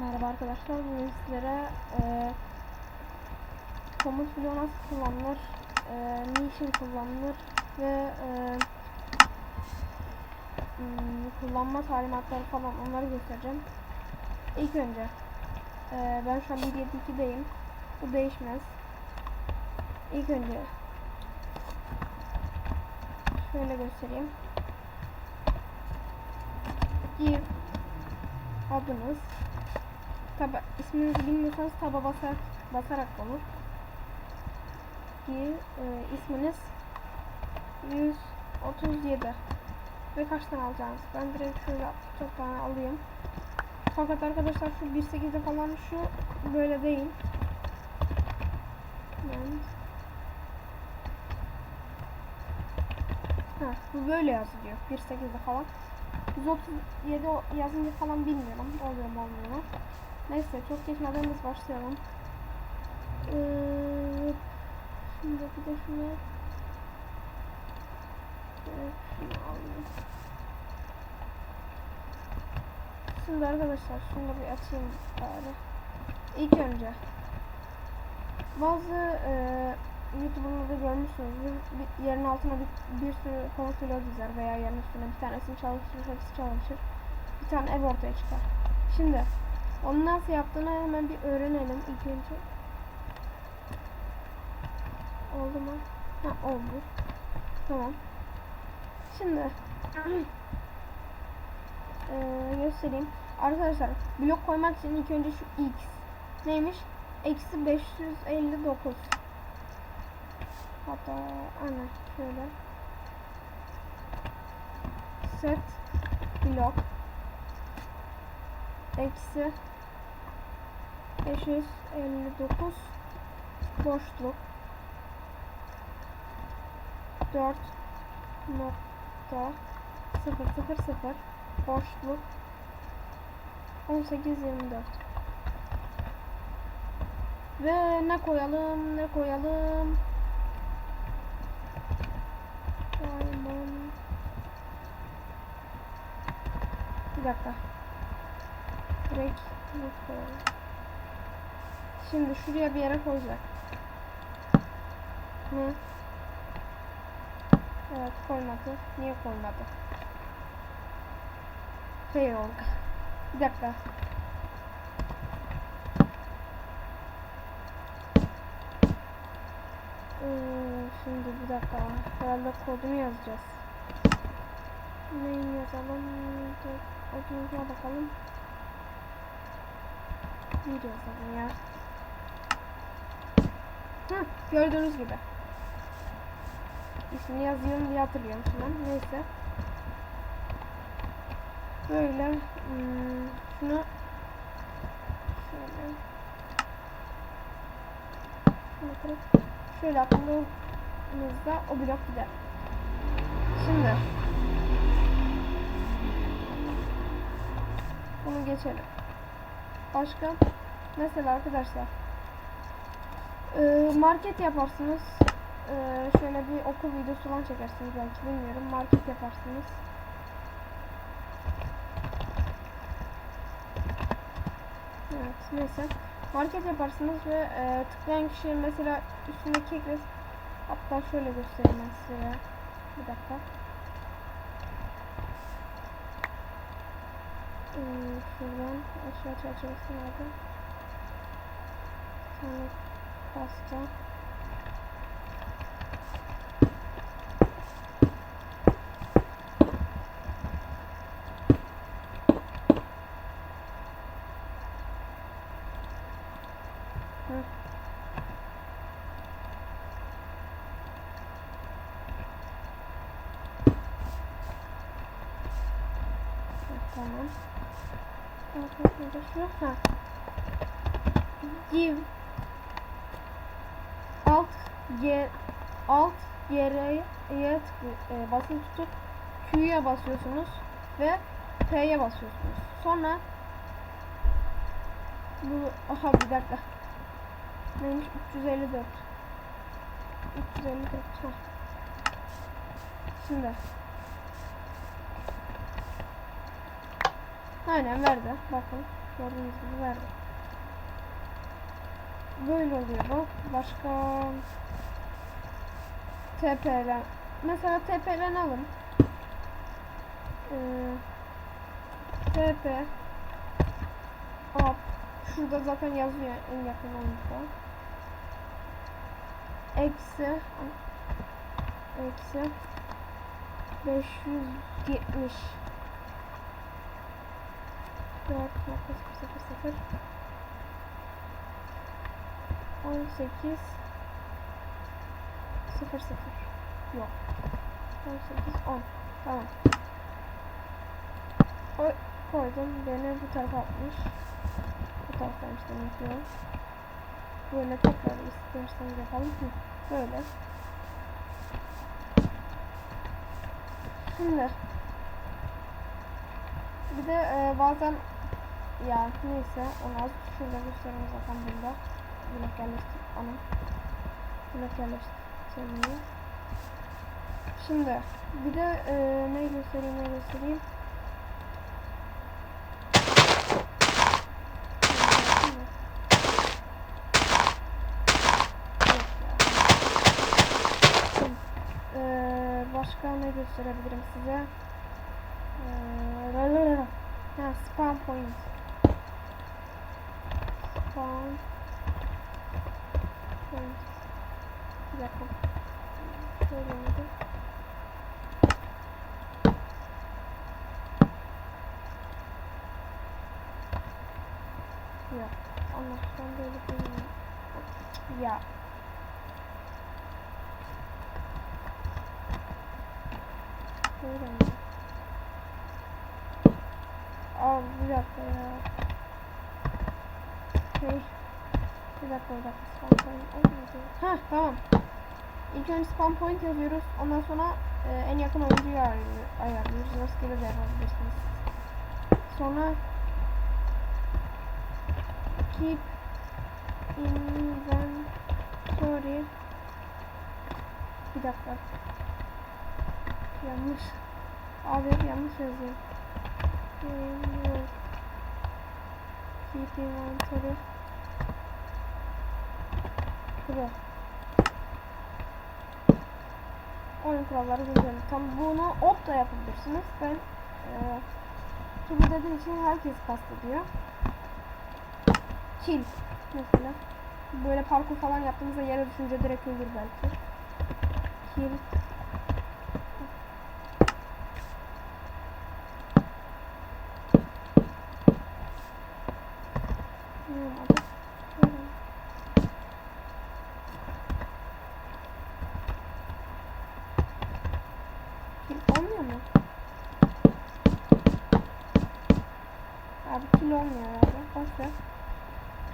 Merhaba arkadaşlar. Bugün sizlere e, komut bloğu nasıl kullanılır, e, niçin kullanılır ve e, hmm, kullanma talimatları falan onları göstereceğim. İlk önce e, ben şu an 1.7.2'deyim. Bu değişmez. İlk önce şöyle göstereyim. Give adınız Taba, isminizi bilmiyorsanız taba basarak, basarak olur. Ki e, isminiz 137 ve kaç tane alacağınız? Ben direkt şöyle çok tane alayım. Fakat arkadaşlar şu 1.8'de falan şu böyle değil. Ben Ha, bu böyle yazılıyor. 1.8'de falan. 137 o- yazınca falan bilmiyorum. Oluyor mu olmuyor mu? Neyse çok geçmeden biz başlayalım. Ee, şimdi bir de şunu Evet, şunu alayım. Şimdi arkadaşlar şunu bir açayım bari. İlk önce bazı e, YouTuber'larda görmüşsünüzdür. Bir, yerin altına bir, bir sürü bloğu dizer veya yerin üstüne bir tanesini çalıştırır, hepsi çalışır. Bir tane ev ortaya çıkar. Şimdi onu nasıl yaptığını hemen bir öğrenelim ilk önce. Oldu mu? Ha oldu. Tamam. Şimdi eee, göstereyim. Arkadaşlar blok koymak için ilk önce şu x neymiş? Eksi 559. Hatta aynen şöyle. Set blok eksi 559 boşluk. 4 nokta 000 boşluk. 1824 ve ne koyalım ne koyalım? Diamond. bir dakika. Direkt koyalım. Şimdi şuraya bir yere koyacak. Hı? Evet koymadı. Niye koymadı? Şey oldu. Bir dakika. Ee, şimdi bir dakika. Herhalde kodunu yazacağız. Neyi yazalım? Kodumuza bakalım. Bir yazalım ya. Hı, gördüğünüz gibi. İsmini yazıyorum diye hatırlıyorum an. Neyse. Böyle hmm, şunu şöyle şunu kırıp şöyle attığımızda o blok gider. Şimdi bunu geçelim. Başka mesela arkadaşlar e, market yaparsınız. E, şöyle bir okul videosu falan çekersiniz belki bilmiyorum. Market yaparsınız. Evet neyse. Market yaparsınız ve e, tıklayan kişi mesela üstündeki ekles hatta şöyle göstereyim ben size. Bir dakika. Ee, şuradan aşağı çerçevesi nerede? Tane pasta. Tamam. Arkasında şu. Alt yere y e, basılı tutup Q'ya basıyorsunuz ve P'ye basıyorsunuz. Sonra bu aha bir dakika. Neymiş 354. 354. Ha. Şimdi Aynen verdi. Bakın. Gördüğünüz gibi verdi. Böyle oluyor bu. Başka TP'len. Mesela TP'len alın. Ee, TP Up. Şurada zaten yazıyor en yakın oyunda. Eksi Eksi 570 4.000 18 0 0 yok. 18 10 tamam. Koy, koydum. Beni bu tarafa atmış. Bu demek ki o. böyle tekrar isterseniz yapalım. Böyle. Şimdi. Bir de e, bazen ya neyse onu az şurada göstereyim zaten burada blok yerleştir ana. Blok yerleştirmeyi şimdi bir de e, ne göstereyim ne göstereyim? Ee, başka ne gösterebilirim size? Ee, ha, spam point. Spam point. Bir dakika. Şöyle miydi? Yok. Böyle değil. Ya. Böyle mi? Aa bir. Bir dakika bir dakika. Spam point olmadı. Tamam. İlk önce spam point yazıyoruz. Ondan sonra e, en yakın oyuncuyu ayarlıyor- ayarlıyoruz. Rastgele de yapabilirsiniz. Sonra keep inventory bir dakika yanlış abi yanlış yazıyor keep inventory Pro oyun kuralları güncel tam bunu op da yapabilirsiniz ben e, Turbo dediği için herkes kastediyor kill mesela. Böyle parkur falan yaptığınızda yere düşünce direkt ölür belki. Kill. Ne olmadı? Şöyle. Kill olmuyor mu? Abi kill olmuyor ver.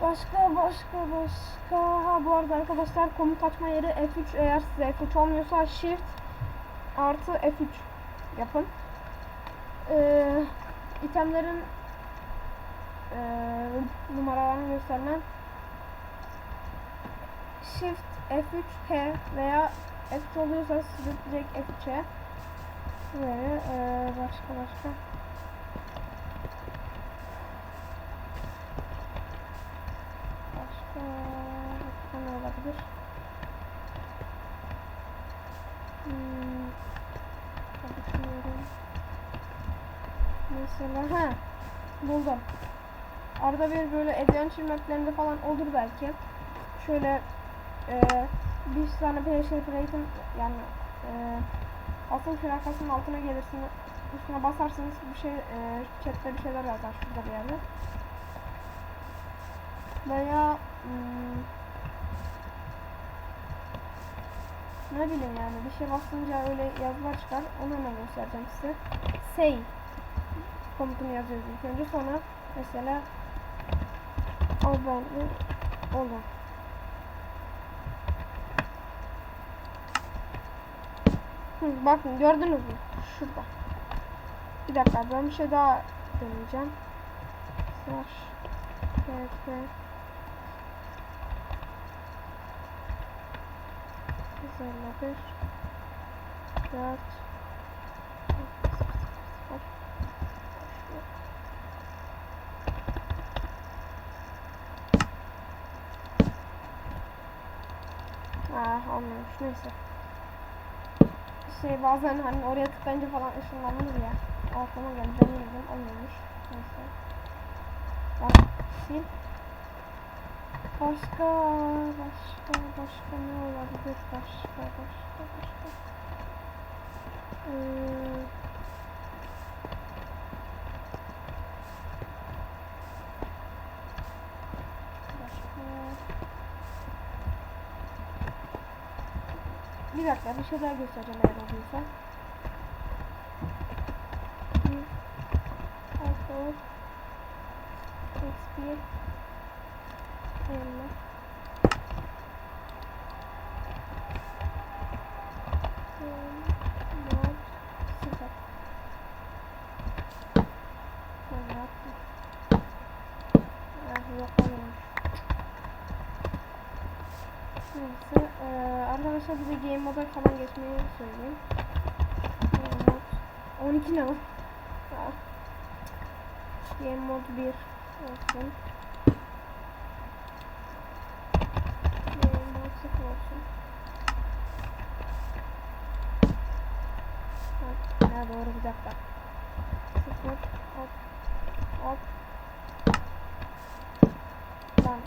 Başka başka başka ha bu arada arkadaşlar komut açma yeri F3 eğer size F3 olmuyorsa Shift artı F3 yapın. Ee, itemlerin ee, numaralarını göstermem. Shift F3 H veya F3 oluyorsa size direkt F3'e böyle ee, başka başka Başka, başka ne olabilir? Hmm, düşünüyorum. Mesela ha buldum. Arada bir böyle adventure maplerinde falan olur belki. Şöyle e, bir tane pressure plate'in yani e, asıl plakasının altına gelirsin üstüne basarsanız bir şey e, chatte bir şeyler yazar şurada bir yerde veya hmm, ne bileyim yani bir şey bastınca öyle yazılar çıkar onu hemen göstereceğim size say komutunu yazıyoruz ilk önce. Sonra mesela abone olun. Hı, bakın gördünüz mü? Şurada. Bir dakika ben bir şey daha deneyeceğim. Slash pp Güzel 4 Ah olmamış neyse. Şey bazen hani oraya tıklayınca falan ışınlanır ya. Aklıma geldi. Ben yedim olmamış. Neyse. Tamam. Sil. Başka, başka, başka ne olabilir? Başka, başka, başka. Ee, başka. Bir dakika bir şey daha göstereceğim eğer olduysa. Bir, altı, arkadaşlar bize game moda falan geçmeyi. Game mod 12 ne var? Game mod 1 olsun. Game mod 0 olsun. Ya doğru bir dakika. 0 hop hop. Lan.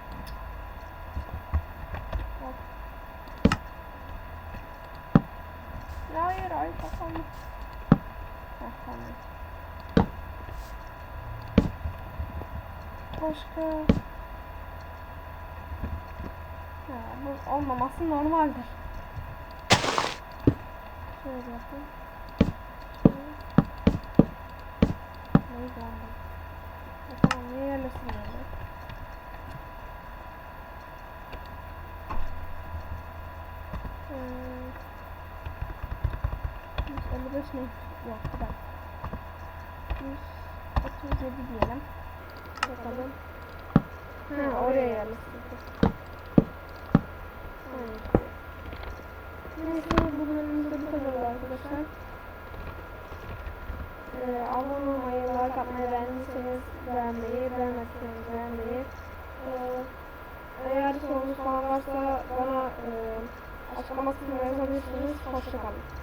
Hop. Ya tamam. Başka. Ha, bu olmaması normaldir. Şöyle yapayım. Şöyle. Neydi? Ha, Tamam niye yerlesin 65 mi? Yok bir dakika. 137 diyelim. Bakalım. Ha oraya yerleştirdik. Evet. Neyse bu bölümümüzde bu kadar oldu arkadaşlar. Ee, abone olmayı, like atmayı beğendiyseniz beğenmeyi, beğenmezseniz beğenmeyi. Ee, eğer sorunuz falan varsa bana e, açıklamasını yazabilirsiniz. Hoşçakalın.